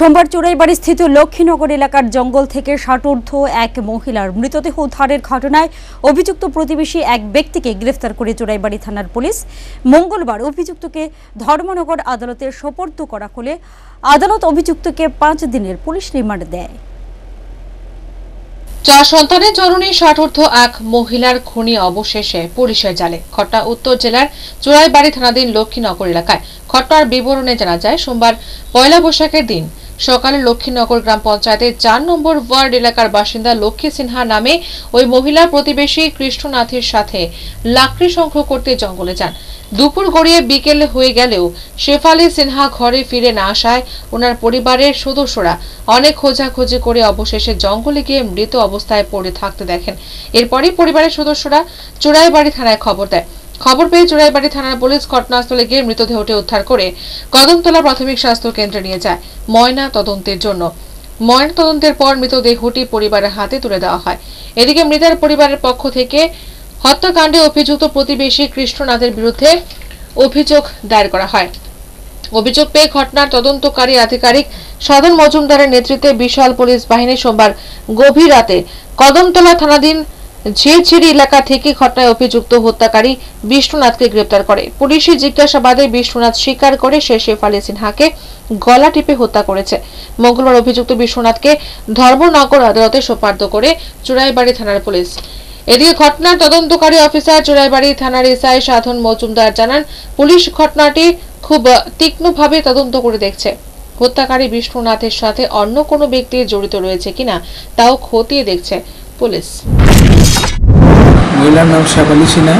সোমবার চোরাইবাড়ি স্থিত লক্ষ্মীনগর এলাকার জঙ্গল থেকে ষাটোর্ধ এক মহিলার মৃতদেহ উদ্ধারের ঘটনায় অভিযুক্ত প্রতিবেশী এক ব্যক্তিকে গ্রেফতার করে চোরাইবাড়ি থানার পুলিশ। মঙ্গলবার অভিযুক্তকে ধর্মনগর আদালতে সোপর্দ করা হলে আদালত অভিযুক্তকে পাঁচ দিনের পুলিশ রিমান্ড দেয়। চার সন্তানের জননী ষাটোর্ধ এক মহিলার খুনি অবশেষে পুলিশের জালে। ঘটনা উত্তর জেলার চোরাইবাড়ি থানাধীন লক্ষ্মীনগর এলাকায় ঘটনার বিবরণে জানা যায়, সোমবার পয়লা বৈশাখের দিন সকালে লক্ষ্মীনগর গ্রাম পঞ্চায়েতের চার নম্বর ওয়ার্ড এলাকার বাসিন্দা লক্ষ্মী সিনহা নামে ওই মহিলা প্রতিবেশী কৃষ্ণনাথের সাথে লাকড়ি সংগ্রহ করতে জঙ্গলে যান। দুপুর গড়িয়ে বিকেল হয়ে গেলেও শেফালি সিনহা ঘরে ফিরে না আসায় ওনার পরিবারের সদস্যরা অনেক খোঁজাখুঁজি করে অবশেষে জঙ্গলে গিয়ে মৃত অবস্থায় পড়ে থাকতে দেখেন। এরপরই পরিবারের সদস্যরা চোরাইবাড়ি থানায় খবর দেয়। খবর পেয়ে চোরাইবাড়ি থানার পুলিশ ঘটনাস্থলে গিয়ে মৃতদেহটি উদ্ধার করে কদমতলা প্রাথমিক স্বাস্থ্য কেন্দ্রে নিয়ে যায় ময়না তদন্তের জন্য। ময়না তদন্তের পর মৃতদেহটি পরিবারের হাতে তুলে দেওয়া হয়। এদিকে মৃতের পরিবারের পক্ষ থেকে হত্যাকাণ্ডে অভিযুক্ত প্রতিবেশী কৃষ্ণনাথের বিরুদ্ধে অভিযোগ দায়ের করা হয়। অভিযোগ পেয়ে ঘটনার তদন্তকারী আধিকারিক সাধন মজুমদারের নেতৃত্বে বিশাল পুলিশ বাহিনী সোমবার গভীর রাতে কদমতলা থানাধীন ঝিরঝিরি এলাকা থেকে ঘটনায় অভিযুক্ত হত্যাকারী বিষ্ণুনাথকে গ্রেপ্তার করে। পুলিশি জিজ্ঞাসাবাদে বিষ্ণুনাথ স্বীকার করে সে শেফালি সিনহাকে গলা টিপে হত্যা করেছে। মঙ্গলবার অভিযুক্ত বিশ্বনাথকে ধর্মনগর আদালতে সোপার্দ করে চুরাইবাড়ি থানার পুলিশ। এদিকে ঘটনার তদন্তকারী অফিসার চোরাইবাড়ি থানার এসআই সাধন মজুমদার জানান, পুলিশ ঘটনাটি খুব তীক্ষ্ণভাবে তদন্ত করে দেখছে। হত্যাকারী বিষ্ণুনাথের সাথে অন্য কোনো ব্যক্তি জড়িত রয়েছে কিনা, তাও খতিয়ে দেখছে পুলিশ। মহিলার নাম শেফালি সিনহা।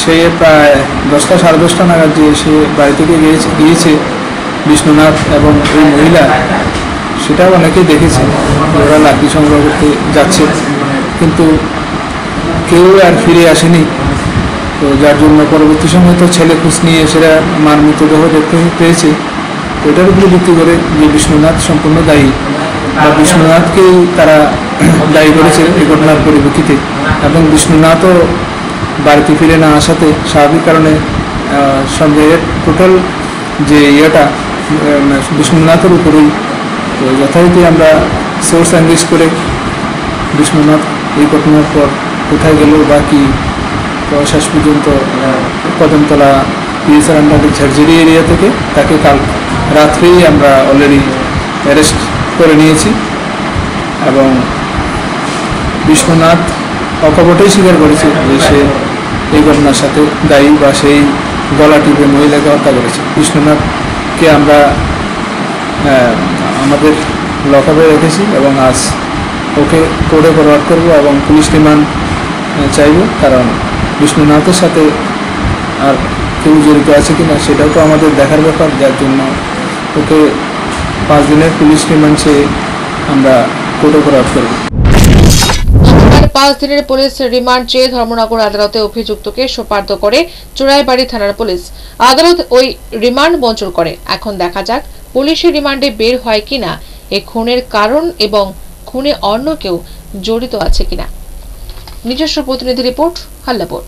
সে প্রায় দশটা সাড়ে দশটা নাগাদ যে সে বাড়ি থেকে গিয়েছে গিয়েছে বিষ্ণুনাথ এবং ওই মহিলা সেটা অনেকেই দেখেছে। ওরা লাকড়ি সংগ্রহ করতে যাচ্ছে। কিন্তু কেউ আর ফিরে আসেনি। তো যার জন্য পরবর্তী সময় তো ছেলে খোঁজ নিয়ে সেটা মার মৃতদেহ দেখতে পেয়েছে। এটার উপরে ভিত্তি করে যে বিষ্ণুনাথ সম্পূর্ণ দায়ী। বা বিষ্ণুনাথকেই তারা দায়ী করেছে এই ঘটনার পরিপ্রেক্ষিতে। এবং বিষ্ণুনাথও বাড়িতে ফিরে না আসাতে স্বাভাবিক কারণে সন্দেহের টোটাল যে ইয়েটা বিষ্ণুনাথের উপরেই। তো যথারীতি আমরা সোর্স এঙ্গেজ করে বিষ্ণুনাথ এই ঘটনার পর কোথায় গেল বা কি শেষ পর্যন্ত কদমতলা, পিএসআর আন্ডারের ঝারঝিরি এরিয়া থেকে তাকে কাল রাত্রেই আমরা অলরেডি অ্যারেস্ট করে নিয়েছি এবং বিশ্বনাথ অকপটেই স্বীকার করেছে যে সে এই ঘটনার সাথে দায়ী বা সেই গলা টিপে মহিলাকে হত্যা করেছে। বিষ্ণুনাথকে আমরা আমাদের লকআপে রেখেছি এবং আজ ওকে কোর্টে ফরওয়ার্ড করব এবং পুলিশ রিমান্ড চাইব। কারণ বিষ্ণুনাথের সাথে আর কেউ জড়িত আছে কিনা সেটাও তো আমাদের দেখার ব্যাপার, যার জন্য ওকে পাঁচ দিনের পুলিশ রিমান্ড চেয়ে আমরা কোর্টে করব। পাঁচ দিনের পুলিশ রিমান্ড চেয়ে ধর্মনগর আদালতে অভিযুক্তকে সোপার্দ করে চোরাইবাড়ি থানার পুলিশ। আদালত ওই রিমান্ড মঞ্জুর করে। এখন দেখা যাক পুলিশের রিমান্ডে বের হয় কিনা, এ খুনের কারণ এবং খুনে অন্য কেউ জড়িত আছে কিনা। নিজস্ব প্রতিনিধি রিপোর্ট হাল্লাপুর।